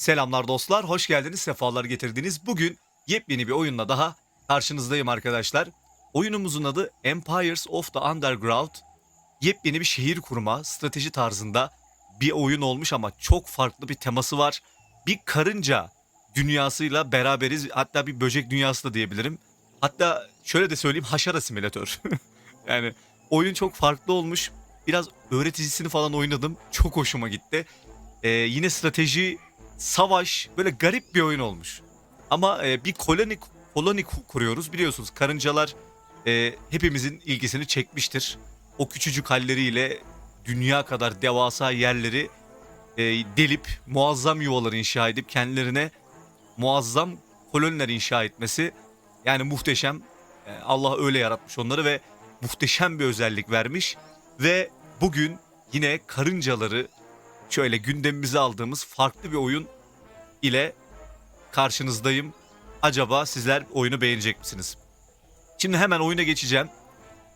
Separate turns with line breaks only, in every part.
Selamlar dostlar, hoş geldiniz, sefalar getirdiniz. Bugün yepyeni bir oyunla daha karşınızdayım arkadaşlar. Oyunumuzun adı Empires of the Underground. Yepyeni bir şehir kurma, strateji tarzında bir oyun olmuş ama çok farklı bir teması var. Bir karınca dünyasıyla beraberiz, hatta bir böcek dünyası da diyebilirim. Hatta şöyle de söyleyeyim, haşara simülatör. yani oyun çok farklı olmuş. Biraz öğreticisini falan oynadım, çok hoşuma gitti. Ee, yine strateji savaş böyle garip bir oyun olmuş. Ama e, bir koloni koloni ku- kuruyoruz. Biliyorsunuz karıncalar e, hepimizin ilgisini çekmiştir. O küçücük halleriyle dünya kadar devasa yerleri e, delip muazzam yuvalar inşa edip kendilerine muazzam koloniler inşa etmesi yani muhteşem. E, Allah öyle yaratmış onları ve muhteşem bir özellik vermiş ve bugün yine karıncaları şöyle gündemimize aldığımız farklı bir oyun ile karşınızdayım. Acaba sizler oyunu beğenecek misiniz? Şimdi hemen oyuna geçeceğim.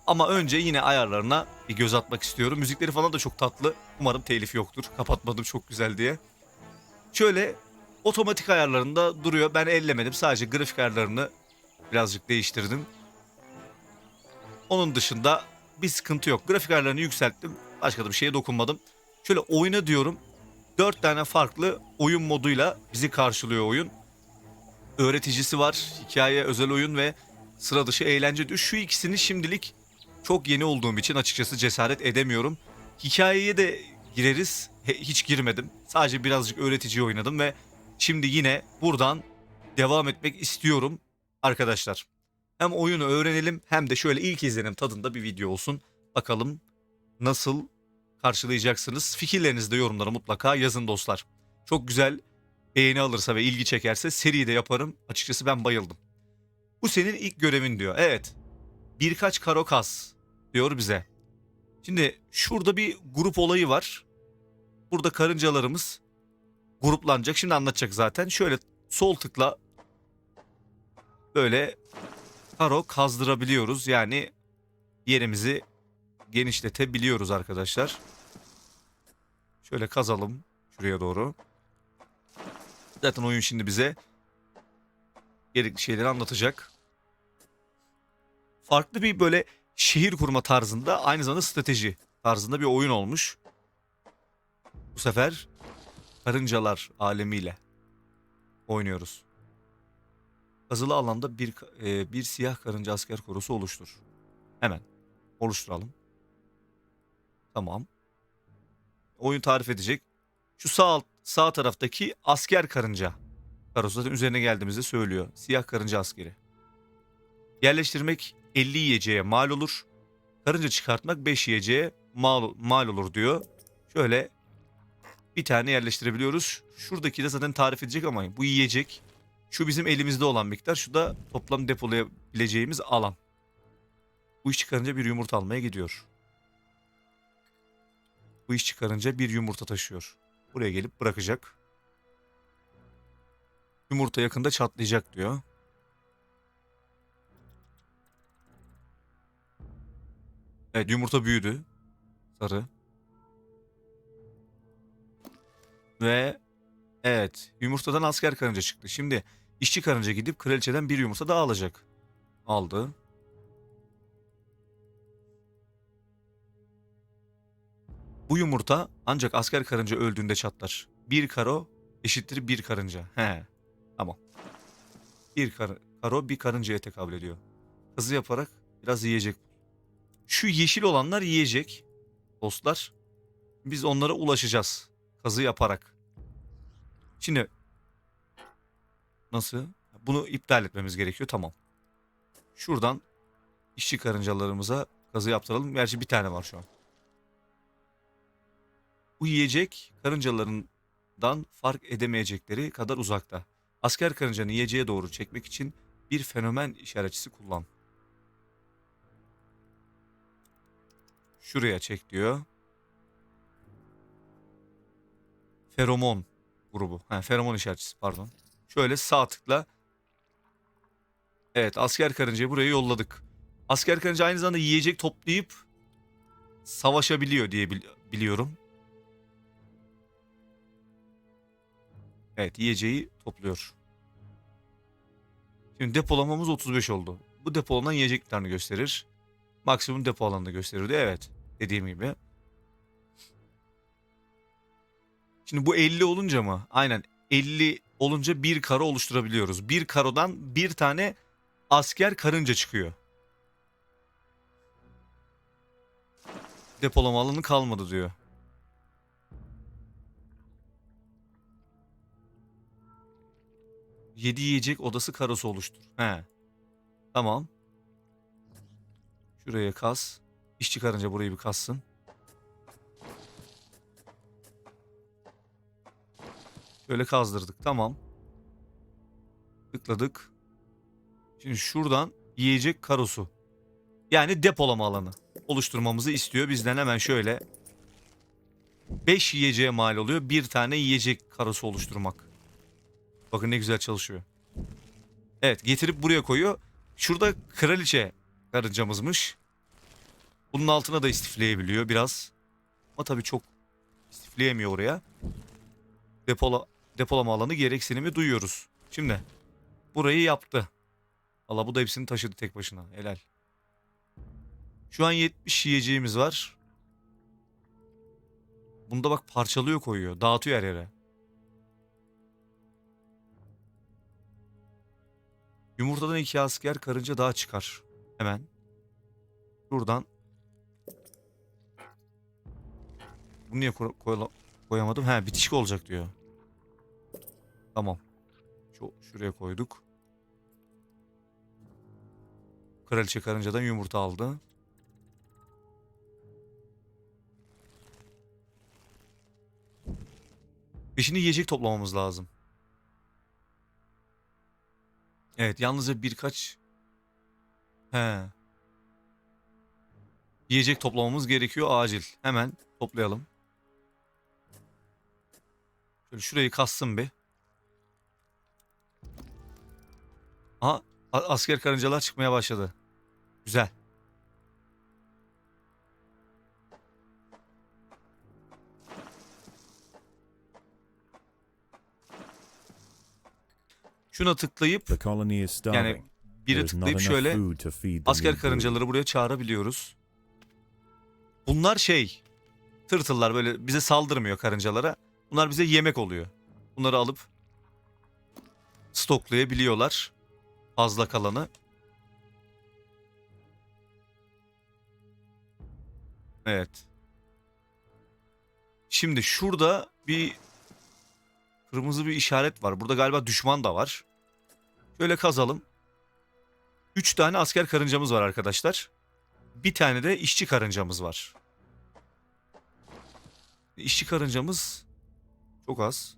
Ama önce yine ayarlarına bir göz atmak istiyorum. Müzikleri falan da çok tatlı. Umarım telif yoktur. Kapatmadım çok güzel diye. Şöyle otomatik ayarlarında duruyor. Ben ellemedim. Sadece grafik ayarlarını birazcık değiştirdim. Onun dışında bir sıkıntı yok. Grafik ayarlarını yükselttim. Başka da bir şeye dokunmadım. Şöyle oyna diyorum. 4 tane farklı oyun moduyla bizi karşılıyor oyun. Öğreticisi var, hikaye, özel oyun ve sıra dışı eğlence. Şu ikisini şimdilik çok yeni olduğum için açıkçası cesaret edemiyorum. Hikayeye de gireriz. Hiç girmedim. Sadece birazcık öğretici oynadım ve şimdi yine buradan devam etmek istiyorum arkadaşlar. Hem oyunu öğrenelim hem de şöyle ilk izlenim tadında bir video olsun. Bakalım nasıl karşılayacaksınız. Fikirlerinizi de yorumlara mutlaka yazın dostlar. Çok güzel beğeni alırsa ve ilgi çekerse seri de yaparım. Açıkçası ben bayıldım. Bu senin ilk görevin diyor. Evet. Birkaç karo kas diyor bize. Şimdi şurada bir grup olayı var. Burada karıncalarımız gruplanacak. Şimdi anlatacak zaten. Şöyle sol tıkla böyle karo kazdırabiliyoruz. Yani yerimizi genişletebiliyoruz arkadaşlar. Şöyle kazalım şuraya doğru. Zaten oyun şimdi bize gerekli şeyleri anlatacak. Farklı bir böyle şehir kurma tarzında aynı zamanda strateji tarzında bir oyun olmuş. Bu sefer karıncalar alemiyle oynuyoruz. Kazılı alanda bir e, bir siyah karınca asker korosu oluştur. Hemen oluşturalım. Tamam. Oyun tarif edecek. Şu sağ sağ taraftaki asker karınca. Karosu zaten üzerine geldiğimizde söylüyor. Siyah karınca askeri. Yerleştirmek 50 yiyeceğe mal olur. Karınca çıkartmak 5 yiyeceğe mal, mal olur diyor. Şöyle bir tane yerleştirebiliyoruz. Şuradaki de zaten tarif edecek ama bu yiyecek. Şu bizim elimizde olan miktar. Şu da toplam depolayabileceğimiz alan. Bu iş çıkarınca bir yumurta almaya gidiyor. Bu iş çıkarınca bir yumurta taşıyor. Buraya gelip bırakacak. Yumurta yakında çatlayacak diyor. Evet yumurta büyüdü. Sarı. Ve evet yumurtadan asker karınca çıktı. Şimdi işçi karınca gidip kraliçeden bir yumurta daha alacak. Aldı. Bu yumurta ancak asker karınca öldüğünde çatlar. Bir karo eşittir bir karınca. He. Tamam. Bir kar karo bir karıncaya tekabül ediyor. Hızlı yaparak biraz yiyecek. Şu yeşil olanlar yiyecek. Dostlar. Biz onlara ulaşacağız. Kazı yaparak. Şimdi nasıl? Bunu iptal etmemiz gerekiyor. Tamam. Şuradan işçi karıncalarımıza kazı yaptıralım. Gerçi bir tane var şu an. Bu yiyecek karıncalarından fark edemeyecekleri kadar uzakta. Asker karıncanı yiyeceğe doğru çekmek için bir fenomen işaretçisi kullan. Şuraya çek diyor. Feromon grubu. Ha, feromon işaretçisi pardon. Şöyle sağ tıkla. Evet asker karıncayı buraya yolladık. Asker karınca aynı zamanda yiyecek toplayıp savaşabiliyor diye bili- biliyorum. Evet yiyeceği topluyor. Şimdi depolamamız 35 oldu. Bu depolanan yiyecek miktarını gösterir. Maksimum depo alanını gösterirdi. Evet. Dediğim gibi. Şimdi bu 50 olunca mı? Aynen 50 olunca bir karo oluşturabiliyoruz. Bir karodan bir tane asker karınca çıkıyor. Depolama alanı kalmadı diyor. Yedi yiyecek odası karosu oluştur. He. Tamam. Şuraya kas. İşçi karınca burayı bir kassın. Şöyle kazdırdık. Tamam. Tıkladık. Şimdi şuradan yiyecek karosu. Yani depolama alanı oluşturmamızı istiyor. Bizden hemen şöyle 5 yiyeceğe mal oluyor. Bir tane yiyecek karosu oluşturmak. Bakın ne güzel çalışıyor. Evet getirip buraya koyuyor. Şurada kraliçe karıncamızmış. Bunun altına da istifleyebiliyor biraz. Ama tabii çok istifleyemiyor oraya. Depola, depolama alanı gereksinimi duyuyoruz. Şimdi burayı yaptı. Allah bu da hepsini taşıdı tek başına. Helal. Şu an 70 yiyeceğimiz var. Bunda bak parçalıyor koyuyor. Dağıtıyor her yere. Yumurtadan iki asker karınca daha çıkar. Hemen. Şuradan. Bunu niye koy- koyamadım? He bitişik olacak diyor. Tamam. Şu, şuraya koyduk. Kraliçe karıncadan yumurta aldı. Ve şimdi yiyecek toplamamız lazım. Evet yalnızca birkaç... He. Yiyecek toplamamız gerekiyor acil. Hemen toplayalım. Şöyle şurayı kassın bir. Aha asker karıncalar çıkmaya başladı. Güzel. Şuna tıklayıp yani biri tıklayıp şöyle asker karıncaları buraya çağırabiliyoruz. Bunlar şey tırtıllar böyle bize saldırmıyor karıncalara. Bunlar bize yemek oluyor. Bunları alıp stoklayabiliyorlar. Fazla kalanı. Evet. Şimdi şurada bir kırmızı bir işaret var. Burada galiba düşman da var. Şöyle kazalım. 3 tane asker karıncamız var arkadaşlar. Bir tane de işçi karıncamız var. İşçi karıncamız çok az.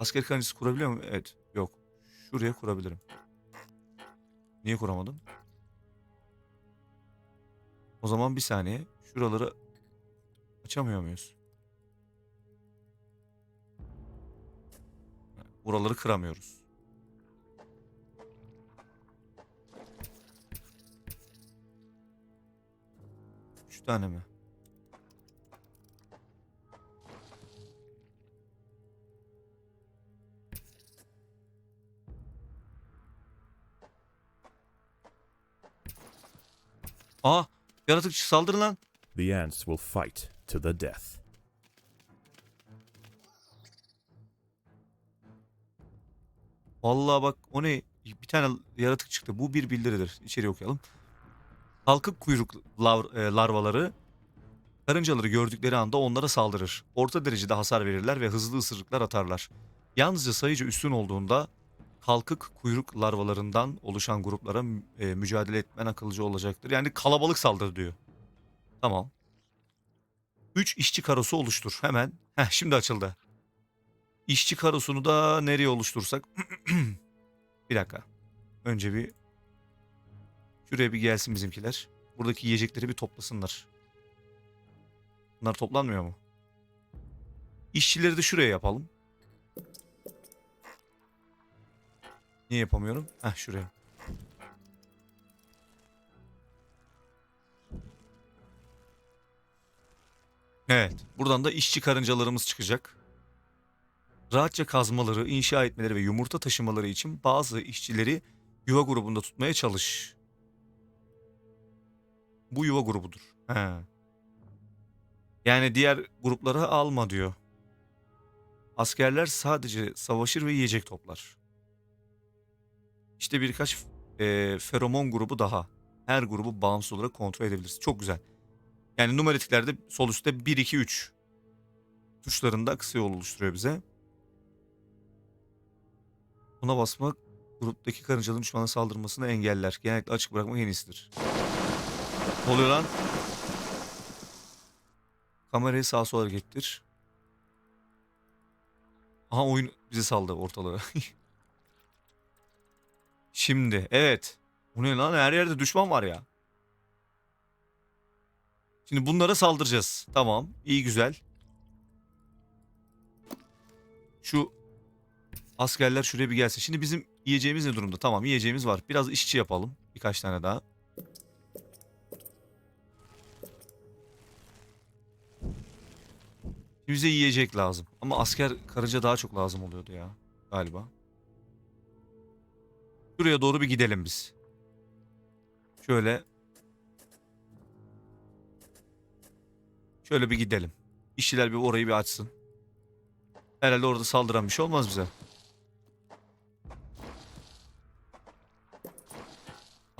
Asker karıncası kurabiliyor muyum? Evet. Yok. Şuraya kurabilirim. Niye kuramadım? O zaman bir saniye. Şuraları açamıyor muyuz? Buraları kıramıyoruz. Üç tane mi? Aa, yaratık saldırın lan.
The ants will fight to the death.
Vallahi bak o ne? Bir tane yaratık çıktı. Bu bir bildiridir. İçeri okuyalım. Kalkık kuyruk lav- e, larvaları karıncaları gördükleri anda onlara saldırır. Orta derecede hasar verirler ve hızlı ısırıklar atarlar. Yalnızca sayıca üstün olduğunda kalkık kuyruk larvalarından oluşan gruplara e, mücadele etmen akıllıca olacaktır. Yani kalabalık saldırı diyor. Tamam. 3 işçi karosu oluştur. Hemen. Heh şimdi açıldı. İşçi karosunu da nereye oluştursak? bir dakika. Önce bir şuraya bir gelsin bizimkiler. Buradaki yiyecekleri bir toplasınlar. Bunlar toplanmıyor mu? İşçileri de şuraya yapalım. Niye yapamıyorum? Heh şuraya. Evet. Buradan da işçi karıncalarımız çıkacak. Rahatça kazmaları, inşa etmeleri ve yumurta taşımaları için bazı işçileri yuva grubunda tutmaya çalış. Bu yuva grubudur. He. Yani diğer gruplara alma diyor. Askerler sadece savaşır ve yiyecek toplar. İşte birkaç e, feromon grubu daha. Her grubu bağımsız olarak kontrol edebiliriz. Çok güzel. Yani numaratiklerde sol üstte 1, 2, 3 tuşlarında kısa yol oluşturuyor bize. Buna basmak gruptaki karıncaların düşmana saldırmasını engeller. Genellikle açık bırakmak en iyisidir. Oluyor lan? Kamerayı sağa sola hareket ettir. Aha oyun bizi saldı ortalığı. Şimdi evet. Bu ne lan her yerde düşman var ya. Şimdi bunlara saldıracağız. Tamam iyi güzel. Şu askerler şuraya bir gelsin. Şimdi bizim yiyeceğimiz ne durumda? Tamam yiyeceğimiz var. Biraz işçi yapalım. Birkaç tane daha. Bize yiyecek lazım. Ama asker karınca daha çok lazım oluyordu ya. Galiba. Şuraya doğru bir gidelim biz. Şöyle. Şöyle bir gidelim. İşçiler bir orayı bir açsın. Herhalde orada saldıran bir şey olmaz bize.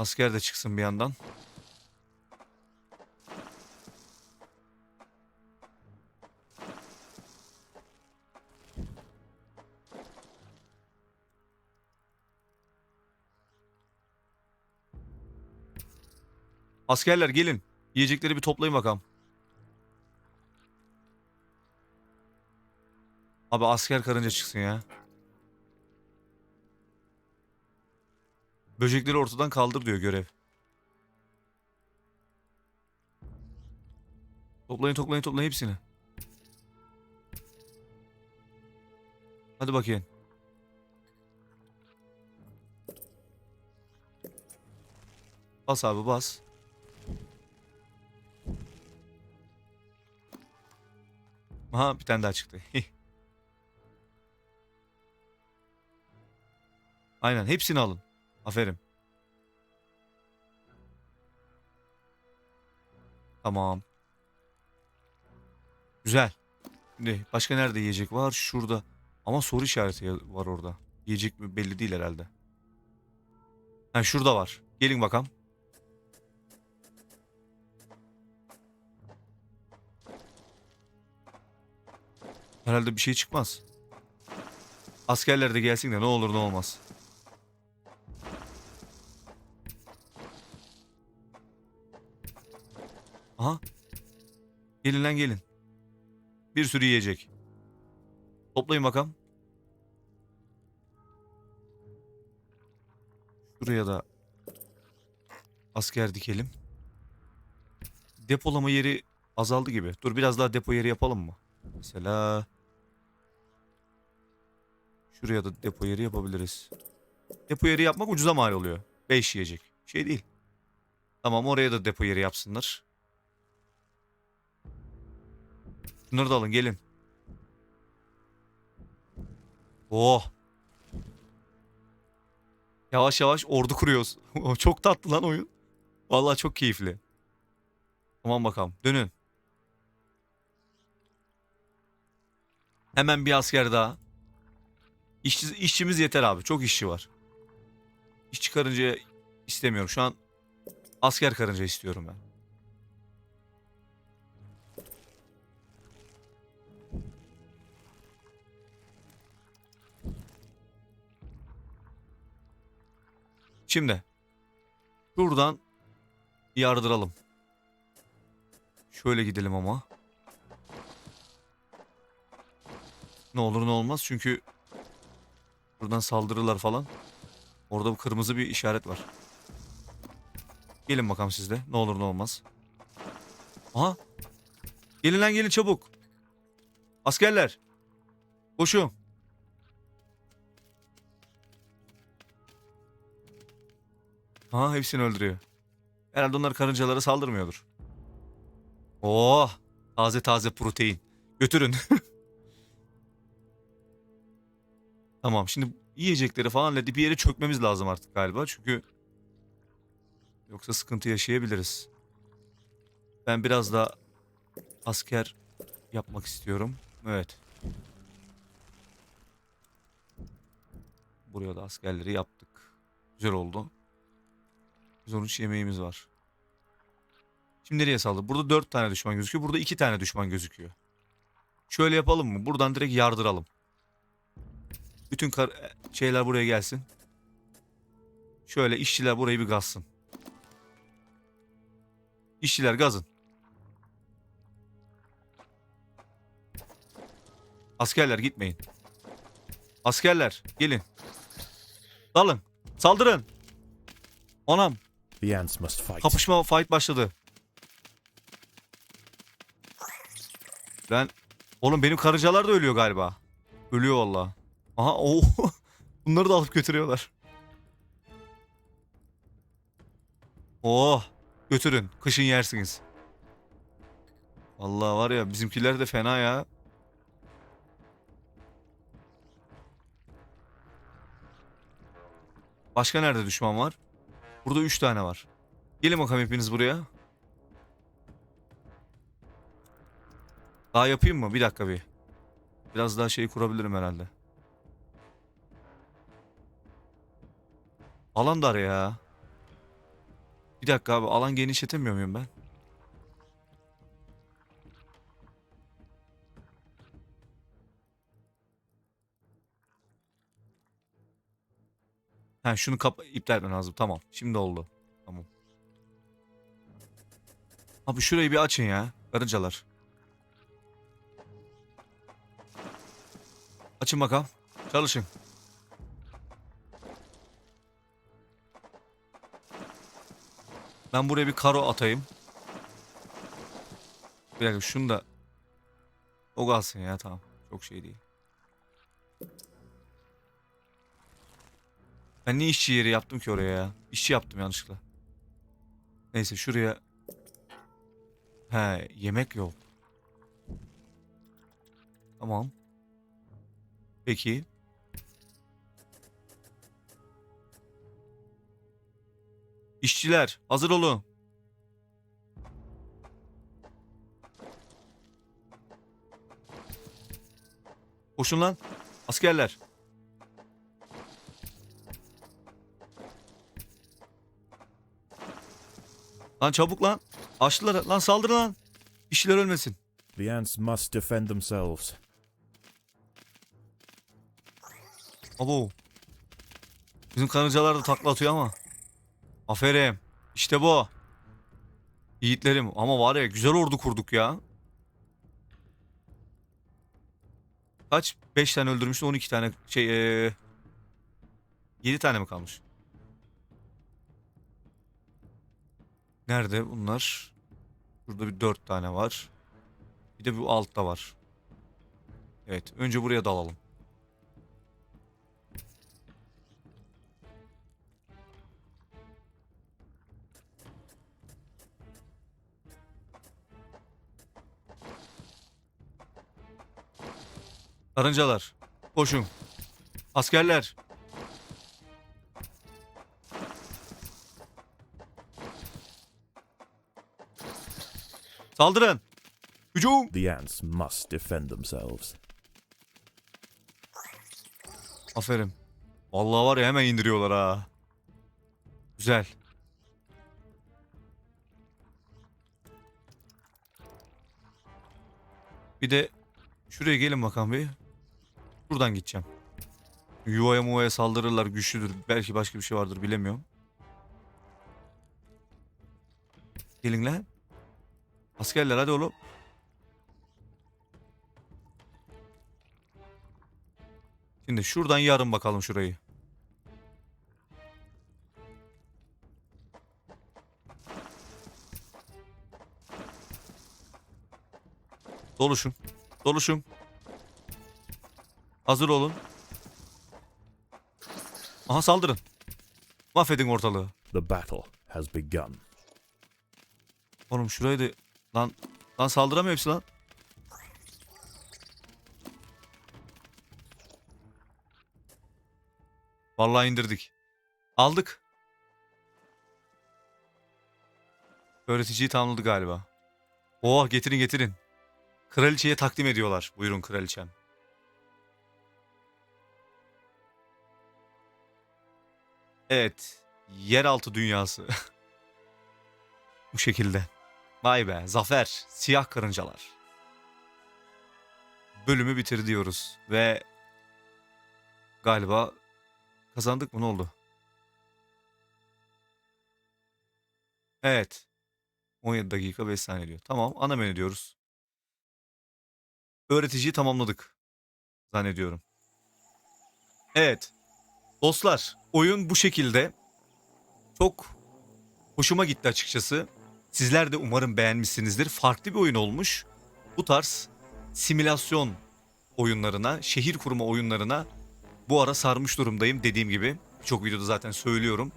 Asker de çıksın bir yandan. Askerler gelin. Yiyecekleri bir toplayın bakalım. Abi asker karınca çıksın ya. Böcekleri ortadan kaldır diyor görev. Toplayın toplayın toplayın hepsini. Hadi bakayım. Bas abi bas. Aha bir tane daha çıktı. Aynen hepsini alın. Aferin. Tamam. Güzel. Şimdi başka nerede yiyecek var? Şurada. Ama soru işareti var orada. Yiyecek mi belli değil herhalde. Ha şurada var. Gelin bakalım. Herhalde bir şey çıkmaz. Askerler de gelsin de ne olur ne olmaz. Aha. Gelin lan gelin. Bir sürü yiyecek. Toplayın bakalım. Şuraya da asker dikelim. Depolama yeri azaldı gibi. Dur biraz daha depo yeri yapalım mı? Mesela şuraya da depo yeri yapabiliriz. Depo yeri yapmak ucuza mal oluyor. 5 yiyecek. Şey değil. Tamam oraya da depo yeri yapsınlar. Bunları da alın gelin. Oh. Yavaş yavaş ordu kuruyoruz. çok tatlı lan oyun. Vallahi çok keyifli. Tamam bakalım. Dönün. Hemen bir asker daha. İşçi, işçimiz yeter abi. Çok işçi var. İşçi karınca istemiyorum. Şu an asker karınca istiyorum ben. Şimdi şuradan yardıralım. Şöyle gidelim ama. Ne olur ne olmaz çünkü buradan saldırırlar falan. Orada bu kırmızı bir işaret var. Gelin bakalım siz de. Ne olur ne olmaz. Aha. Gelin lan gelin çabuk. Askerler. Koşun. Aha hepsini öldürüyor. Herhalde onlar karıncalara saldırmıyordur. Oh taze taze protein. Götürün. Tamam şimdi yiyecekleri falan halledip bir yere çökmemiz lazım artık galiba. Çünkü yoksa sıkıntı yaşayabiliriz. Ben biraz da asker yapmak istiyorum. Evet. Buraya da askerleri yaptık. Güzel oldu. 113 yemeğimiz var. Şimdi nereye saldı? Burada 4 tane düşman gözüküyor. Burada 2 tane düşman gözüküyor. Şöyle yapalım mı? Buradan direkt yardıralım. Bütün şeyler buraya gelsin. Şöyle işçiler burayı bir gazsın. İşçiler gazın. Askerler gitmeyin. Askerler gelin. Dalın. Saldırın. Anam
The ants must fight.
kapışma fight başladı. Ben oğlum benim karıncalar da ölüyor galiba. Ölüyor valla. Aha o bunları da alıp götürüyorlar. Oh götürün kışın yersiniz. Vallahi var ya bizimkiler de fena ya. Başka nerede düşman var? Burada 3 tane var. Gelin bakalım hepiniz buraya. Daha yapayım mı? Bir dakika bir. Biraz daha şey kurabilirim herhalde. Alan dar ya. Bir dakika abi alan genişletemiyor muyum ben? Ha şunu kapa iptal etmem lazım. Tamam. Şimdi oldu. Tamam. Abi şurayı bir açın ya. Karıncalar. Açın bakalım. Çalışın. Ben buraya bir karo atayım. Bir dakika şunu da o kalsın ya tamam. Çok şey değil. Ben niye işçi yeri yaptım ki oraya ya? İşçi yaptım yanlışlıkla. Neyse şuraya. He yemek yok. Tamam. Peki. İşçiler hazır olun. Koşun lan. Askerler. Lan çabuk lan. Açtılar. Lan saldır lan. İşçiler ölmesin.
The ants must defend themselves.
Abo. Bizim karıncalar da takla atıyor ama. Aferin. İşte bu. Yiğitlerim. Ama var ya güzel ordu kurduk ya. Kaç? 5 tane öldürmüştü 12 tane şey ee, 7 tane mi kalmış? Nerede bunlar? Burada bir 4 tane var. Bir de bu altta var. Evet. Önce buraya dalalım. Karıncalar. Koşun. Askerler. Saldırın. Hücum.
The ants must defend themselves.
Aferin. Vallahi var ya hemen indiriyorlar ha. Güzel. Bir de şuraya gelin bakalım bir. Buradan gideceğim. Yuvaya muvaya saldırırlar güçlüdür. Belki başka bir şey vardır bilemiyorum. Gelin lan. Askerler hadi oğlum. Şimdi şuradan yarın bakalım şurayı. Doluşun. Doluşun. Hazır olun. Aha saldırın. Mahvedin ortalığı.
The battle has begun.
Oğlum şurayı da... Lan, lan saldıramıyor hepsi lan. Vallahi indirdik. Aldık. Öğreticiyi tamamladı galiba. Oh getirin getirin. Kraliçeye takdim ediyorlar. Buyurun kraliçem. Evet. Yeraltı dünyası. Bu şekilde. Vay be. Zafer. Siyah karıncalar. Bölümü bitir diyoruz. Ve galiba kazandık mı ne oldu? Evet. 17 dakika 5 saniye diyor. Tamam ana menü diyoruz. Öğreticiyi tamamladık. Zannediyorum. Evet. Dostlar oyun bu şekilde. Çok hoşuma gitti açıkçası. Sizler de umarım beğenmişsinizdir. Farklı bir oyun olmuş. Bu tarz simülasyon oyunlarına, şehir kurma oyunlarına bu ara sarmış durumdayım dediğim gibi. Çok videoda zaten söylüyorum.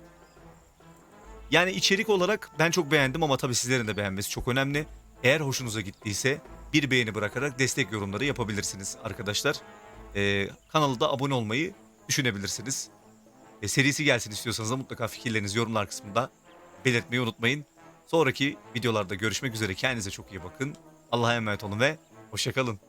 Yani içerik olarak ben çok beğendim ama tabii sizlerin de beğenmesi çok önemli. Eğer hoşunuza gittiyse bir beğeni bırakarak destek yorumları yapabilirsiniz arkadaşlar. Ee, kanala da abone olmayı düşünebilirsiniz. E, serisi gelsin istiyorsanız da mutlaka fikirlerinizi yorumlar kısmında belirtmeyi unutmayın. Sonraki videolarda görüşmek üzere. Kendinize çok iyi bakın. Allah'a emanet olun ve hoşçakalın.